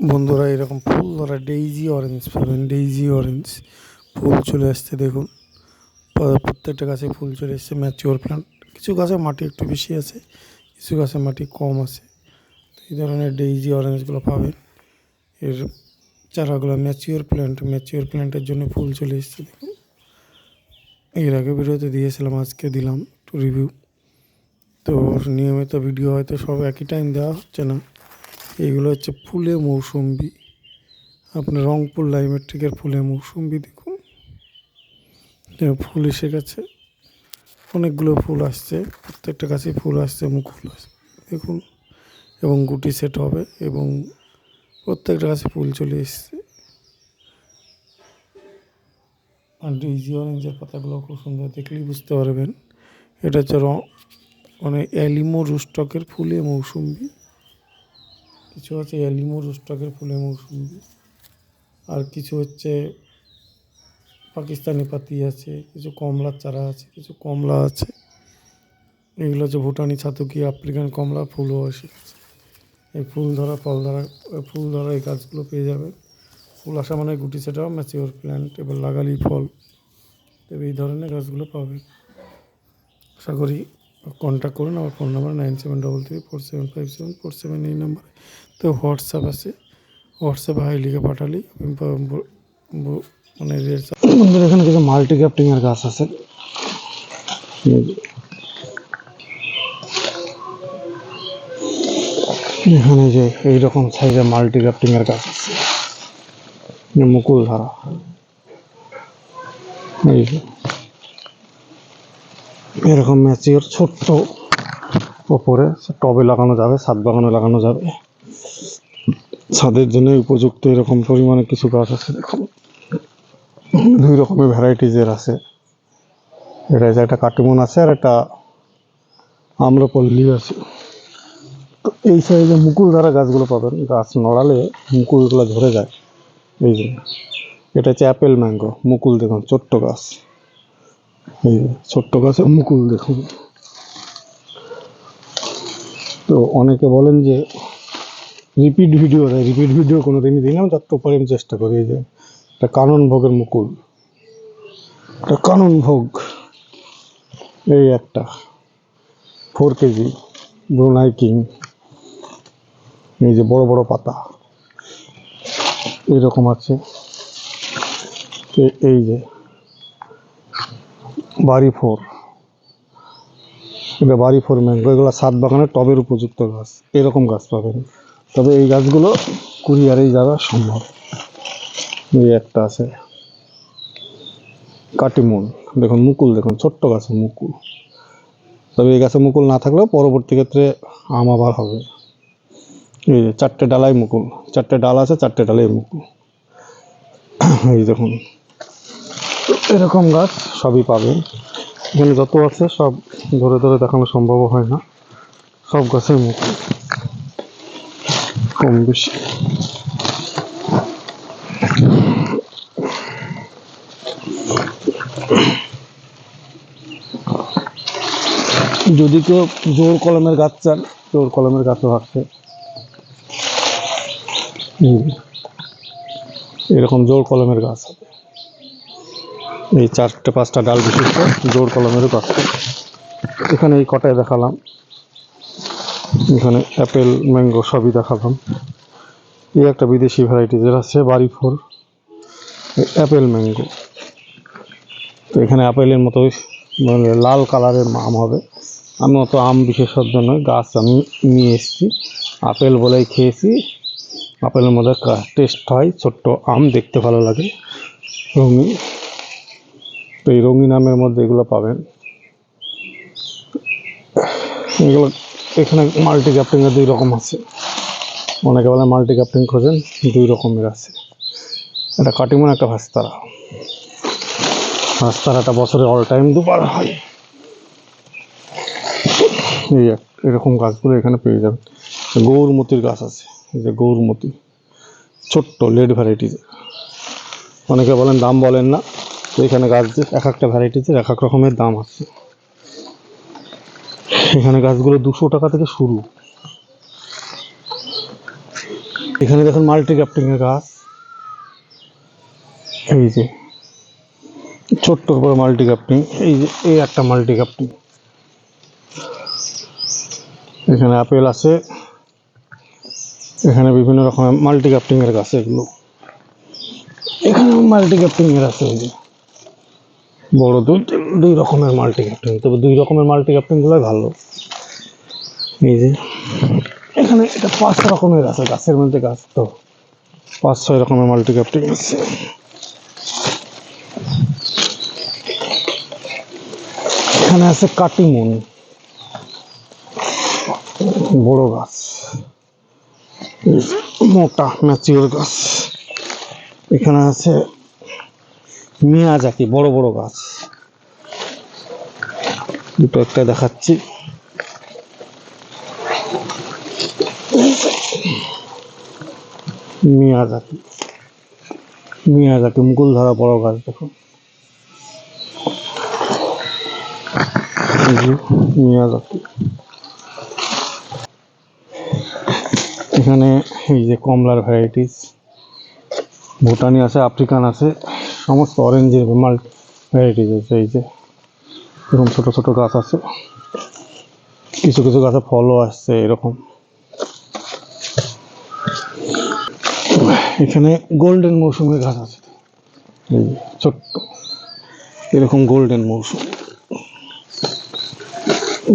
বন্ধুরা, এরকম ফুল ধরা ডেইজি অরেঞ্জ পাবেন ডেইজি অরেঞ্জ ফুল চলে আসছে, দেখুন। প্রত্যেকটা গাছে ফুল চলে এসছে ম্যাচিওর প্লান্ট কিছু গাছে মাটি একটু বেশি আছে, কিছু গাছে মাটি কম আছে। এই ধরনের ডেইজি অরেঞ্জগুলো পাবেন। এর চারাগুলো ম্যাচিওর প্ল্যান্ট ম্যাচিওর প্ল্যান্টের জন্য ফুল চলে এসছে, দেখুন। এর আগে ভিডিওতে দিয়েছিলাম, আজকে দিলাম একটু রিভিউ তো নিয়মিত ভিডিও হয়তো সব একই টাইম দেওয়া হচ্ছে না। এইগুলো হচ্ছে ফুলে মৌসুম্বি। আপনার রংপুর লাইমেট্রিকের ফুলে মৌসুম্বি দেখুন। ফুল এসে গেছে। অনেকগুলো ফুল আসছে। প্রত্যেকটা গাছে ফুল আসছে মুকুল আসছে। দেখুন, এবং গুটি সেট হবে, এবং প্রত্যেকটা গাছে ফুল চলে এসছে। আর ডিজি অরেঞ্জের পাতাগুলো খুব সুন্দর দেখলেই বুঝতে পারবেন। এটা হচ্ছে মানে অ্যালিমো রুস্টকের ফুলে মৌসুম্বি। কিছু আছে অ্যালিমো রুস্টকের ফুলে মৌসুম্বি আর কিছু হচ্ছে পাকিস্তানি পাতি আছে, কিছু কমলার চারা আছে, কিছু কমলা আছে। এগুলো হচ্ছে ভুটানি ছাতুকি আফ্রিকান কমলা ফুলও গেছে এই ফুল ধরা, ফল ধরা ফুল ধরা এই গাছগুলো পেয়ে যাবে ফুল আসা মানে গুটি সেটাও ম্যাচিওর প্ল্যান্ট এবার লাগালি ফল। এই ধরনের গাছগুলো পাবে আশা করি কন্ট্যাক্ট করুন, আমার phone number nine seven double three four seven five seven four seven এই নাম্বারে তো হোয়াটসঅ্যাপ আছে হোয়াটসঅ্যাপে হাই লিখে পাঠালি মানে রেট এখানে কিছু মাল্টি গ্রাফটিং গাছ আছে। এখানে যে এইরকম সাইজের মাল্টি গ্রাফটিং এর গাছ আছে। মুকুল ধারা। এই এরকম ম্যাচিওর ছোট্ট ওপরে টবে লাগানো যাবে, ছাদ বাগানে লাগানো যাবে। ছাদের জন্য উপযুক্ত এরকম পরিমাণে কিছু গাছ আছে, দেখুন। দুই রকমের ভ্যারাইটিজের আছে। এটা যে একটা কাটিমন আছে আর একটা আম্রপল্লি আছে। তো এই সাইজে মুকুল দ্বারা গাছগুলো পাবেন। গাছ নড়ালে মুকুলগুলো ধরে যায়। এই জন্য এটা হচ্ছে অ্যাপেল ম্যাঙ্গো মুকুল দেখুন, ছোট্ট গাছ। ছোট্ট গাছে মুকুল দেখুন তো অনেকে বলেন যে রিপিট ভিডিও দেয় রিপিট ভিডিও কোনো দিনই না, আমি যত পারি আমি চেষ্টা করি যে, এটা কানন ভোগের মুকুল। এটা কানন ভোগ। এই একটা। Four KG. ব্রুনাই কিং এই যে বড় বড় পাতা। এরকম আছে। এই যে। বাড়ি ফোর। এটা বাড়ি ফোর ম্যাঙ্গো এগুলো সাত বাগানের টবের উপযুক্ত গাছ। এরকম গাছ পাবেন। তবে এই গাছগুলো কুরিয়ারেই যাওয়া সম্ভব। এই একটা আছে। কাটিমুন। দেখুন, মুকুল দেখুন, ছোট্ট গাছে মুকুল। তবে এই গাছে মুকুল না থাকলেও পরবর্তী ক্ষেত্রে আম আবার হবে। এই যে চারটে ডালাই মুকুল। চারটে ডাল আছে, চারটে ডালাই মুকুল। এই দেখুন। তো এরকম গাছ সবই পাবেন এখানে যত আছে সব ধরে ধরে দেখানো সম্ভব হয় না। সব গাছের মুকুল কম বেশি। যদি কেউ জোর কলমের গাছ চান, জোর কলমের গাছও আছে। এরকম জোর কলমের গাছ হবে এই চারটে, পাঁচটা ডাল বিশিষ্ট, জোর কলমেরও গাছ এখানে এই কটায় দেখালাম। এখানে অ্যাপেল ম্যাঙ্গো সবই দেখালাম। এই একটা বিদেশি ভ্যারাইটিজের আছে বাড়ি ফোর অ্যাপেল ম্যাঙ্গো। তো এখানে আপেলের মতো মানে লাল কালারের আম হবে। আমি অত আম বিশেষজ্ঞ নয় গাছ আমি নিয়ে এসেছি। আপেল বলেই খেয়েছি। আপেলের মধ্যে টেস্ট হয়, ছোট্ট আম, দেখতে ভালো লাগে। রঙিন তো এই রঙিন আমের মধ্যে এগুলো পাবেন। এগুলো এখানে মাল্টি ক্যাপ্টিংয়ের দুই রকম আছে। অনেকে বলে মাল্টি ক্যাপ্টিং খোঁজেন, দুই রকমের আছে। একটা কাটিমন একটা ভাস্তারা। ভাস্তারাটা বছরে অল টাইম দুবার হয়। এই এরকম গাছগুলো এখানে পেয়ে যাবেন। গৌরমতির গাছ আছে, এই যে গৌরমতি। ছোট্ট লেড ভ্যারাইটিজের অনেকে বলেন দাম বলেন না। তো এখানে গাছ এক একটা ভ্যারাইটিজের এক এক রকমের দাম আছে। এখানে গাছগুলো দুশো টাকা থেকে শুরু। এখানে দেখুন মাল্টি ক্যাপ্টিং এর গাছ। এই যে ছোট্ট করে মাল্টি ক্যাপ্টিং এই যে, এই একটা মাল্টি ক্যাপ্টিং এখানে আপেল আছে। এখানে বিভিন্ন রকমের মাল্টি ক্যাপ্টিং এর গাছ এগুলো। এখানে মাল্টি ক্যাপ্টিং এর আছে এই যে। বড় দুই দুই রকমের মাল্টি ক্যাপ্টিং তবে দুই রকমের মাল্টি ক্যাপ্টিং গুলোই ভালো। এই যে, এখানে এটা পাঁচ রকমের আছে, গাছের মধ্যে গাছ তো। পাঁচ, ছয় রকমের মাল্টি ক্যাপ্টিং আছে। এখানে আছে কাটিমুন বড় গাছ। মোটা ম্যাচিওর গাছ। এখানে আছে মিয়াজাকি বড় বড় গাছ। দুটো একটা দেখাচ্ছি। মিয়াজাকি মিয়াজাকি মুকুল ধরা বড় গাছ যে মিয়াজাকি এখানে এই যে কমলার ভ্যারাইটিস ভুটানি আছে, আফ্রিকান আছে। সমস্ত অরেঞ্জের মাল ভ্যারাইটিস আছে, এই যে। এরকম ছোটো ছোটো গাছ আছে। কিছু কিছু গাছে ফলও আসছে এরকম। এখানে গোল্ডেন মৌসুমের গাছ আছে। এই ছোট্ট। এরকম গোল্ডেন মৌসুম।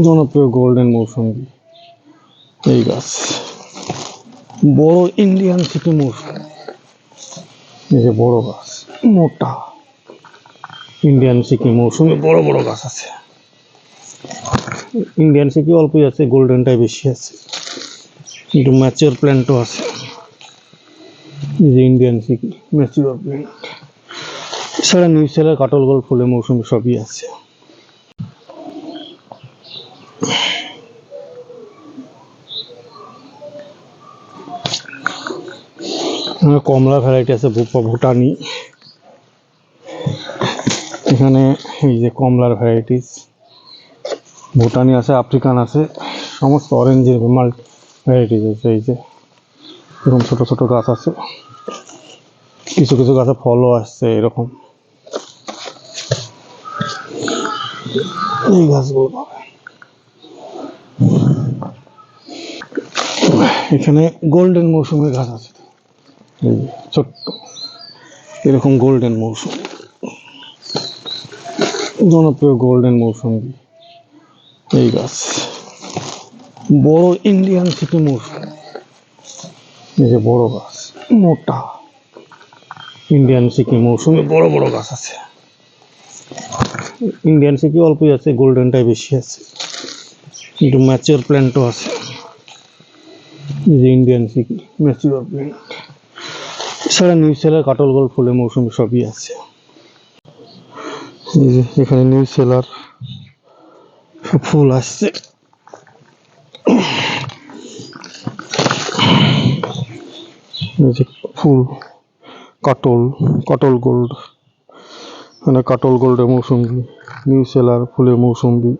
জনপ্রিয় গোল্ডেন মৌসুমি এই গাছ। বড় ইন্ডিয়ান সিটি মৌসুম। এই যে বড় গাছ। মোটা। ইন্ডিয়ান সিকি মৌসুমে বড় বড় গাছ আছে। ইন্ডিয়ান সিকি অল্পই আছে গোল্ডেনটাই বেশি আছে। কিন্তু ম্যাচিওর প্ল্যান্টও আছে। যে ইন্ডিয়ান সিকি ম্যাচিওর প্ল্যান্ট এছাড়া নিউ সেলার কাটল গোল ফুলে মৌসুমি সবই আছে। কমলা ভ্যারাইটি আছে ভুটানি। এখানে এই যে কমলার ভ্যারাইটিস ভুটানি আছে, আফ্রিকান আছে, সমস্ত অরেঞ্জের মাল ভ্যারাইটিস আছে এই যে। এরকম ছোট ছোট গাছ আছে। কিছু কিছু গাছে ফলও আসছে এরকম। এই গাছগুলো। এখানে গোল্ডেন মৌসুমের গাছ আছে। এই ছোট্ট। এরকম গোল্ডেন মৌসুম। জনপ্রিয় গোল্ডেন মৌসুমি এই গাছ। বড় ইন্ডিয়ান সিটি মৌসুম। এই যে বড় গাছ, মোটা। ইন্ডিয়ান সিকি মৌসুমে, বড় বড় গাছ আছে। ইন্ডিয়ান সিকি অল্পই আছে গোল্ডেনটাই বেশি আছে। কিন্তু ম্যাচিওর প্ল্যান্টও আছে। এই যে ইন্ডিয়ান সিকি ম্যাচিওর প্ল্যান্ট এছাড়া নিউ সেলার কাটল গোল ফুলে মৌসুমি সবই আছে। এখানে নিউ সেলার ফুল আসছে। ফুল, কাটল কাটল গোল্ড মানে কাটল গোল্ডের মৌসুমি নিউ সেলার ফুলের মৌসুমি,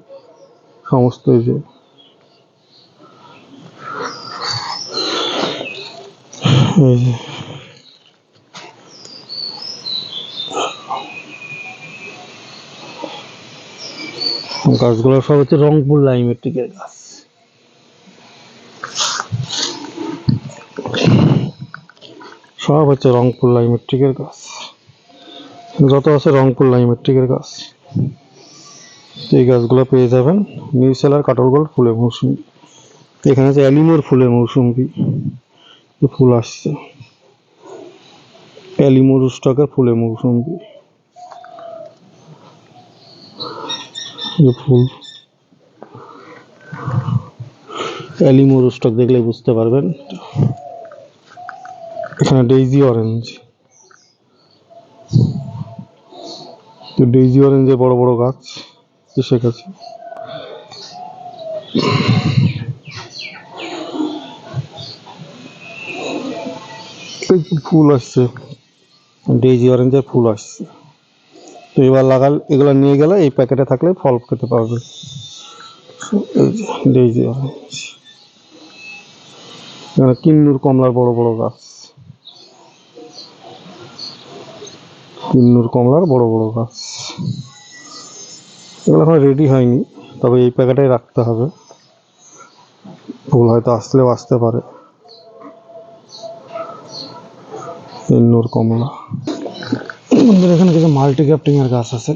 সমস্ত যে। এই যে গাছগুলো সব হচ্ছে রংপুর লাইমেট্রিকের গাছ। সব হচ্ছে রংপুর লাইমেট্রিকের গাছ। যত আছে রংপুর লাইমেট্রিকের গাছ। এই গাছগুলো পেয়ে যাবেন নিউ সেলার কাটলগোল্ড ফুলের মৌসুমি। এখানে আছে অ্যালিমোর ফুলের মৌসুমি। ফুল আসছে। অ্যালিমোর স্টকের ফুলের মৌসুমি। ফুল। অ্যালিমোর স্টক দেখলে বুঝতে পারবেন। এখানে ডেইজি অরেঞ্জ। তো ডেইজি অরেঞ্জের বড় বড় গাছ এসে গেছে। ফুল আসছে। ডেইজি অরেঞ্জের ফুল আসছে। তো এবার লাগাল, এগুলো নিয়ে গেলে এই প্যাকেটে থাকলে ফল খেতে পারবে। কিন্নুর কমলার বড় বড় গাছ। কিন্নুর কমলার বড় বড় গাছ। এগুলো এখন রেডি হয়নি, তবে এই প্যাকেটাই রাখতে হবে। ফুল হয়তো আসলেও আসতে পারে। কিন্নুর কমলা। আমাদের এখানে কিছু মাল্টি ক্যাপ্টিং এর গাছ আছে।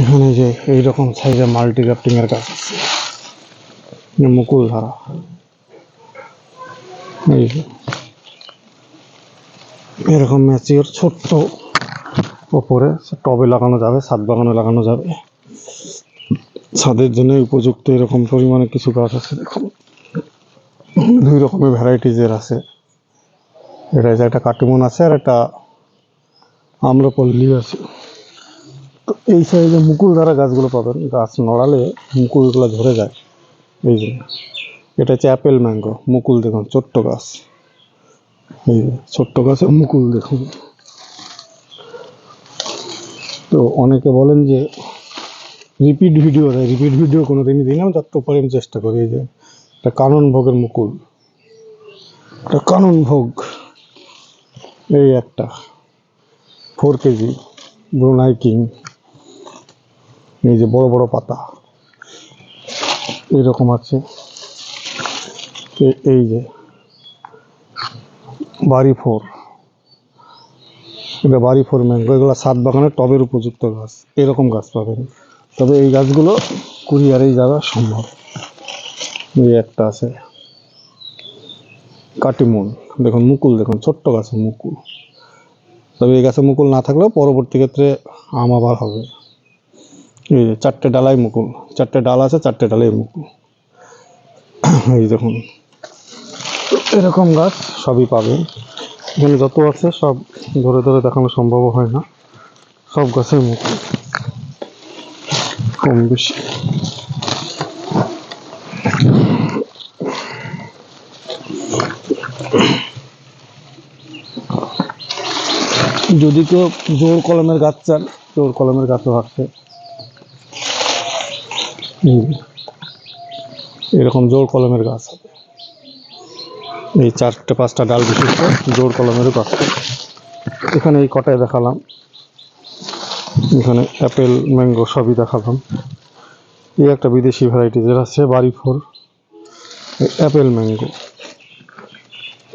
এখানে যে এইরকম সাইজের মাল্টি ক্যাপ্টিং এর গাছ আছে। মুকুল ধারা। এরকম ম্যাচিওর ছোট্ট ওপরে টবে লাগানো যাবে, ছাদ বাগানে লাগানো যাবে। ছাদের জন্য উপযুক্ত এরকম পরিমাণে কিছু গাছ আছে, দেখুন। দুই রকমের ভ্যারাইটিজের আছে। এটা যে একটা কাটিমন আছে আর একটা আম্রপল্লি আছে। এই সাইজে মুকুল দ্বারা গাছগুলো পাবেন। গাছ নড়ালে মুকুলগুলো ধরে যায়। এই যে, এটা হচ্ছে অ্যাপেল ম্যাঙ্গো, মুকুল দেখুন, ছোট্ট গাছ। এই যে, ছোট্ট গাছে মুকুল দেখুন। তো অনেকে বলেন যে রিপিট ভিডিও দেয়। রিপিট ভিডিও কোনো দিনই দিই না যত পারি আমি চেষ্টা করি। এই যে এটা কানন ভোগের মুকুল। এটা কানন ভোগ। এই একটা। Four KG Brunei king. এই যে বড় বড় পাতা। এরকম আছে। এই যে। বাড়ি ফোর। এটা বাড়ি ফোর ম্যাঙ্গো এগুলো সাত বাগানের টবের উপযুক্ত গাছ। এরকম গাছ পাবেন। তবে এই গাছগুলো কুরিয়ারেই যাওয়া সম্ভব। এই একটা আছে। কাটিমুন। দেখুন, মুকুল দেখুন, ছোট্ট গাছে মুকুল। তবে এই গাছে মুকুল না থাকলেও পরবর্তী ক্ষেত্রে আম আবার হবে। এই যে চারটে ডালাই মুকুল, চারটে ডাল আছে, চারটে ডালাই মুকুল। এই দেখুন, এরকম গাছ সবই পাবেন। এখানে যত আছে সব ধরে ধরে দেখানো সম্ভব হয় না। সব গাছের মুকুল, কম বেশি। যদি কেউ জোর কলমের গাছ চান, জোর কলমের গাছও আছে। এরকম জোর কলমের গাছ এই চারটে, পাঁচটা ডাল বিশিষ্ট, জোর কলমেরও গাছ এখানে এই কটায় দেখালাম। এখানে অ্যাপেল, ম্যাঙ্গো সবই দেখালাম। এই একটা বিদেশি ভ্যারাইটি যেটা আছে বাড়ি ফোর অ্যাপেল ম্যাঙ্গো।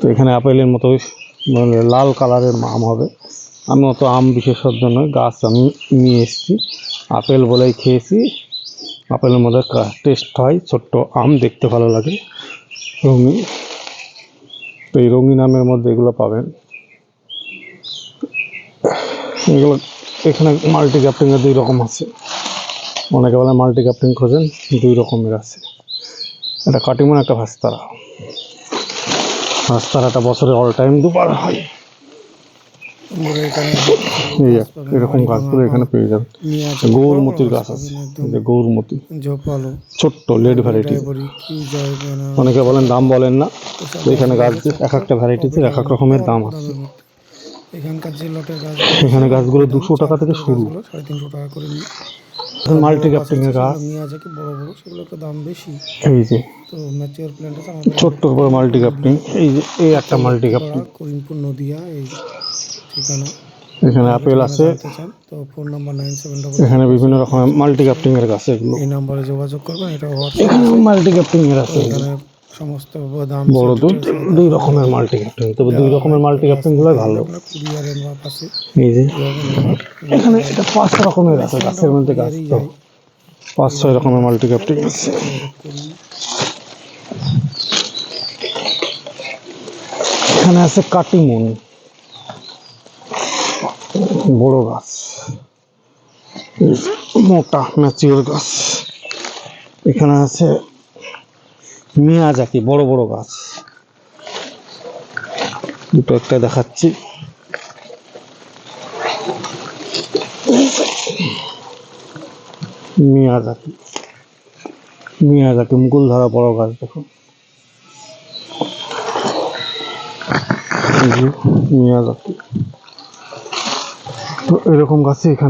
তো এখানে আপেলের মতো মানে লাল কালারের আম হবে। আমি অত আম বিশেষজ্ঞ নই, গাছ আমি নিয়ে এসেছি। আপেল বলেই খেয়েছি। আপেলের মধ্যে টেস্ট হয়, ছোট্ট আম দেখতে ভালো লাগে। রঙিন। তো এই রঙিন আমের মধ্যে এগুলো পাবেন। এগুলো এখানে মাল্টি ক্যাপ্টিংয়ের দুই রকম আছে। অনেকে বলে মাল্টি ক্যাপ্টিং খোঁজেন, দুই রকমের আছে। একটা কাটিমন একটা ভাস্তারা। ভাস্তারাটা বছরে অল টাইম দুবার হয়। এখানে এরকম গাছগুলো এখানে পেয়ে যাবেন গৌরমতির গাছ আছে। যে গৌরমতি। ছোট্ট লেড ভ্যারাইটি অনেকে বলেন দাম বলেন না। এখানে গাছ এক একটা ভ্যারাইটিতে এক এক রকমের দাম আছে। এখানকার যে লটের গাছ এখানে গাছগুলো দুশো টাকা থেকে শুরু। সাড়ে তিনশো টাকা করে মাল্টি এর গাছ নিয়ে আছে কি বড় বড় সেগুলো একটু দাম বেশি। এই যে। তো ম্যাচিওর প্ল্যান্ট আছে আমাদের ছোট্ট বড় মাল্টি ক্যাপ্টিং এই যে এই একটা মাল্টি পাড়া, করিমপুর নদিয়া এই ঠিকানা। এখানে আপেল আছে। তো phone number nine seven double এখানে বিভিন্ন রকমের মাল্টি এর গাছ এগুলো। এই নাম্বারে যোগাযোগ করবেন এটা হোয়াটসঅ্যাপ মাল্টি ক্যাপ্টিং এর আছে। এখানে সমস্ত দাম বড় দুধ দুই রকমের মাল্টি ক্যাপ্টিং তবে দুই রকমের মাল্টি ক্যাপ্টিংগুলো ভালো। এই যে এখানে এটা পাঁচ রকমের আছে গাছের মধ্যে গাছ তো। পাঁচ ছয় রকমের মাল্টি ক্যাপ্টিং আছে। এখানে আছে কাটিমুন বড় গাছ। মোটা ম্যাচিওর গাছ। এখানে আছে মিয়াজাকি বড় বড় গাছ। দুটো একটা দেখাচ্ছি। মিয়াজাকি মিয়াজাকি মুকুল ধরা বড় গাছ, দেখুন। মিয়াজাকি তো এরকম গাছই এখানে